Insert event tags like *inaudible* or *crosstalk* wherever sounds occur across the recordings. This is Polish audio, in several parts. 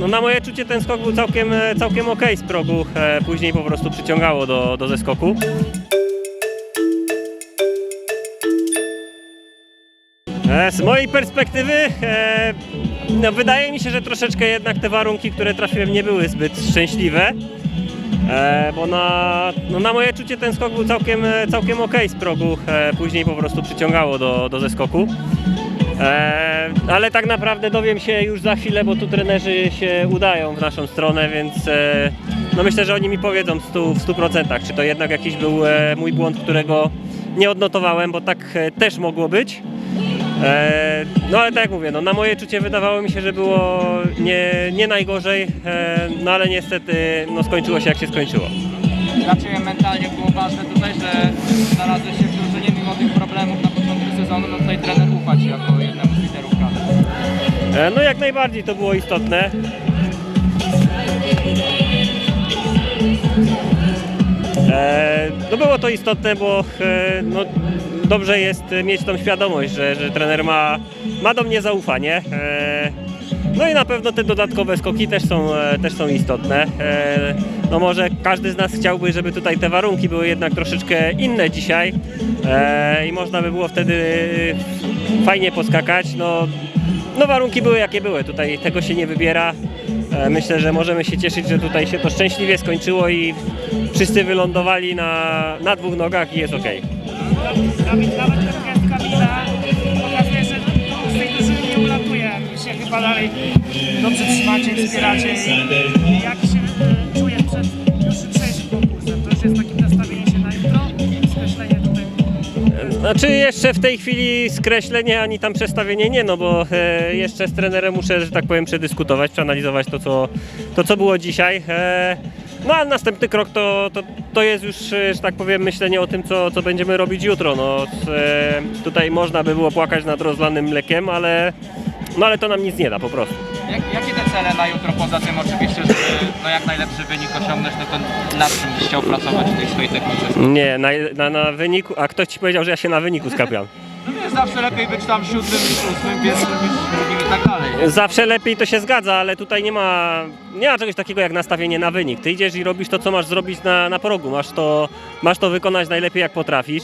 no na moje czucie ten skok był całkiem, e, całkiem ok z progu, e, później po prostu przyciągało do, do zeskoku. E, Z mojej perspektywy no wydaje mi się, że troszeczkę jednak te warunki, które trafiłem nie były zbyt szczęśliwe. Bo na, no na moje czucie ten skok był całkiem, całkiem ok z progu, później po prostu przyciągało do, do zeskoku. E, ale tak naprawdę dowiem się już za chwilę, bo tu trenerzy się udają w naszą stronę, więc e, no myślę, że oni mi powiedzą w 100%, w 100% czy to jednak jakiś był e, mój błąd, którego nie odnotowałem, bo tak też mogło być. No ale tak jak mówię, no, na moje czucie wydawało mi się, że było nie, nie najgorzej, no ale niestety no, skończyło się jak się skończyło. Dla Ciebie mentalnie było ważne tutaj, że znalazłeś się w drużynie mimo tych problemów na początku sezonu, no tutaj trener no jak najbardziej to było istotne. E, no było to istotne, bo e, no, dobrze jest mieć tą świadomość, że, że trener ma, ma do mnie zaufanie. E, no i na pewno te dodatkowe skoki też są, e, też są istotne. E, no może każdy z nas chciałby, żeby tutaj te warunki były jednak troszeczkę inne dzisiaj e, i można by było wtedy fajnie poskakać. No, no warunki były jakie były, tutaj tego się nie wybiera. E, Myślę, że możemy się cieszyć, że tutaj się to szczęśliwie skończyło i wszyscy wylądowali na, na dwóch nogach i jest ok. Nawet, nawet ten gest że z tej drużyny nie ulatuje. Chyba dalej dobrze trzymacie, wspieracie. Znaczy jeszcze w tej chwili skreślenie ani tam przestawienie nie, no bo e, jeszcze z trenerem muszę, że tak powiem, przedyskutować, przeanalizować to, co, to, co było dzisiaj. E, no a następny krok to, to, to jest już, e, że tak powiem, myślenie o tym, co, co będziemy robić jutro. No, e, tutaj można by było płakać nad rozlanym mlekiem, ale, no, ale to nam nic nie da po prostu. Jak, jakie cele na jutro, poza tym oczywiście, żeby no, jak najlepszy wynik osiągnąć, no to nad czym byś chciał pracować w tej swojej technice? Nie, na, na, na wyniku, a ktoś ci powiedział, że ja się na wyniku skapiam. *laughs* No wiesz, zawsze lepiej być tam siódmym niż ósmym, pierwszym niż drugim i tak dalej. Zawsze lepiej to się zgadza, ale tutaj nie ma, nie ma czegoś takiego jak nastawienie na wynik. Ty idziesz i robisz to, co masz zrobić na, na progu. Masz to, masz to wykonać najlepiej, jak potrafisz.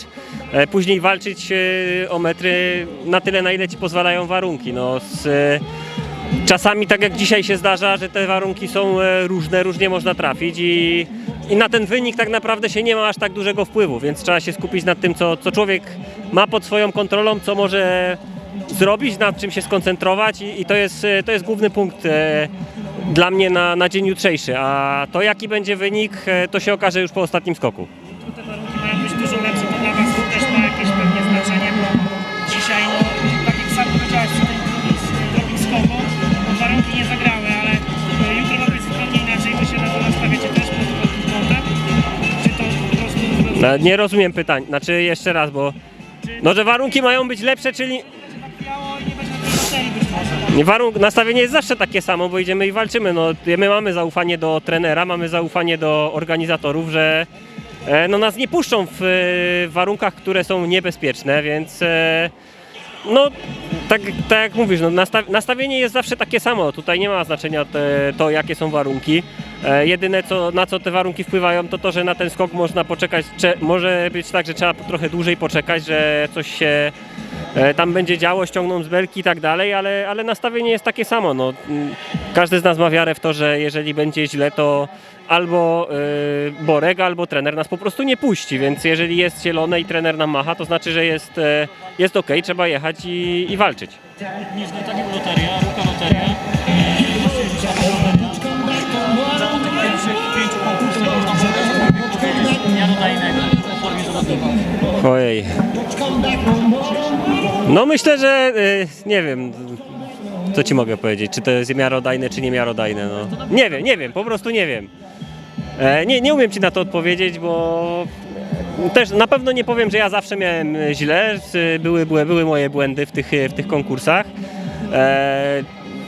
E, Później walczyć e, o metry na tyle, na ile ci pozwalają warunki. No, z, e, czasami, tak jak dzisiaj się zdarza, że te warunki są e, różne, różnie można trafić i, i na ten wynik tak naprawdę się nie ma aż tak dużego wpływu, więc trzeba się skupić nad tym, co, co człowiek ma pod swoją kontrolą, co może zrobić, nad czym się skoncentrować i, i to, jest, e, to jest główny punkt e, dla mnie na, na dzień jutrzejszy, a to jaki będzie wynik, to się okaże już po ostatnim skoku. Te warunki mają być dużo lepsze, to dla Was też ma jakieś pewnie znaczenie, bo dzisiaj, no, tak jak sam powiedziałeś przy tym drugim skoku, No, nie rozumiem pytań, znaczy jeszcze raz, bo no, że warunki mają być lepsze, czyli Biało i nie będzie na tej baterii być. Nie, Warunk, nastawienie jest zawsze takie samo, bo idziemy i walczymy. No, my mamy zaufanie do trenera, mamy zaufanie do organizatorów, że e, no, nas nie puszczą w e, warunkach, które są niebezpieczne, więc e, no, tak, tak jak mówisz, no, nasta nastawienie jest zawsze takie samo. Tutaj nie ma znaczenia te, to, jakie są warunki. E, jedyne, co, na co te warunki wpływają, to to, że na ten skok można poczekać. Cze może być tak, że trzeba trochę dłużej poczekać, że coś się e, tam będzie działo, ściągną z belki i tak dalej, ale, ale nastawienie jest takie samo. No, każdy z nas ma wiarę w to, że jeżeli będzie źle, to albo y, Borek, albo trener nas po prostu nie puści, więc jeżeli jest zielone i trener nam macha, to znaczy, że jest, jest ok, trzeba jechać i, i walczyć. nie loteria, ruka loteria. Ojej. No myślę, że y, nie wiem, co ci mogę powiedzieć, czy to jest miarodajne, czy nie miarodajne. No. Nie wiem, nie wiem, po prostu nie wiem. E, nie, nie umiem ci na to odpowiedzieć, bo też na pewno nie powiem, że ja zawsze miałem źle, z- były, były, były moje błędy w tych, w tych konkursach. E,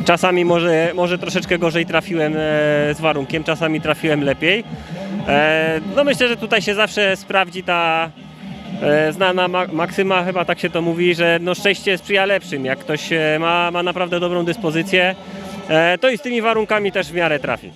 czasami może, może troszeczkę gorzej trafiłem e, z warunkiem, czasami trafiłem lepiej. E, no myślę, że tutaj się zawsze sprawdzi ta, E, Znana ma maksyma, chyba tak się to mówi, że no szczęście sprzyja lepszym. Jak ktoś e, ma, ma naprawdę dobrą dyspozycję, e, to i z tymi warunkami też w miarę trafi.